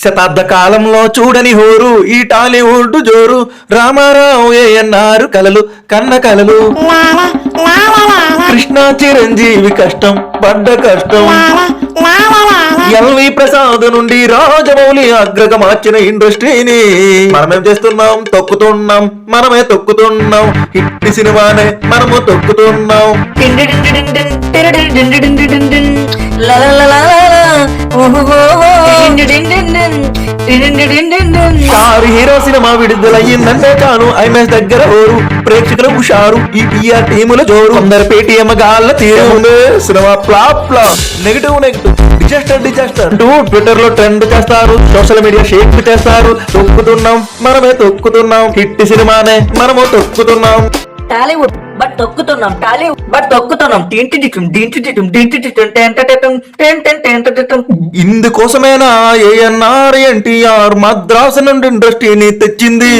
శతాబ్ద కాలంలో చూడని హోరు ఈ టాలీవుడ్ జోరు రామారావు ఏఎన్ఆర్ కలలు కన్న కలలు కృష్ణ చిరంజీవి కష్టం పడ్డ కష్టం ఎల్వి ప్రసాద్ నుండి రాజమౌళి అగ్రగ మార్చిన ఇండస్ట్రీని మనమేం చేస్తున్నాం తొక్కుతున్నాం మనమే తొక్కుతున్నాం హిట్ సినిమానే మనము తొక్కుతున్నాం స్టార్ హీరో సినిమా విడుదలయ్యిందంటే చాలు ఐఎంఎస్ దగ్గర ఓరు. ప్రేక్షకులు హుషారు. ఈ పిఆర్ టీముల జోరు. అందరు పేటిఎం గాళ్ళ తీరే. Cinema flop flop negative negative disaster disaster అంటూ ట్విట్టర్లో ట్రెండ్ చేస్తారు. సోషల్ మీడియా షేక్ చేస్తారు. తొక్కుతున్నాం. మనమే తొక్కుతున్నాం. హిట్ సినిమానే మనము తొక్కుతున్నాం. టాలీవుడ్. బట్ తొక్కుతున్నాం టాలీవుడ్ బట్ తొక్కుతున్నాం టింటి టిటం డింటి టిటం డింటి టిటం టెంట టెటం టెన్ టెన్ టెంట టెటం ఇందుకోసమేనా ఏఎన్ఆర్ ఎన్టీఆర్ మద్రాసు నుండి ఇండస్ట్రీని తెచ్చింది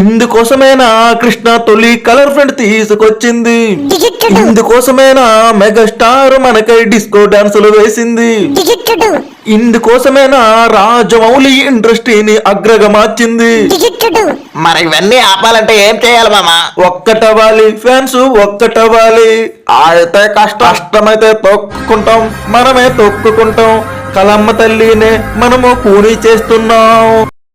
ఇందుకోసమేనా కృష్ణ తొలి కలర్ ఫ్రెండ్ తీసుకొచ్చింది ఇందుకోసమేనా మెగాస్టార్ మనకై డిస్కో డాన్సులు వేసింది ఇందుకోసమేనా రాజమౌళి ఇండస్ట్రీని అగ్రగా మార్చింది మరి ఇవన్నీ ఆపాలంటే ఏం చేయాలి మామా? ఒక్కటవ్వాలి ఫ్యాన్స్ ఒక్కటవ్వాలి. అయితే కష్టం కష్టమైతే తొక్కుకుంటాం మనమే తొక్కుకుంటాం. కలమ్మ తల్లినే మనము కూని చేస్తున్నాం.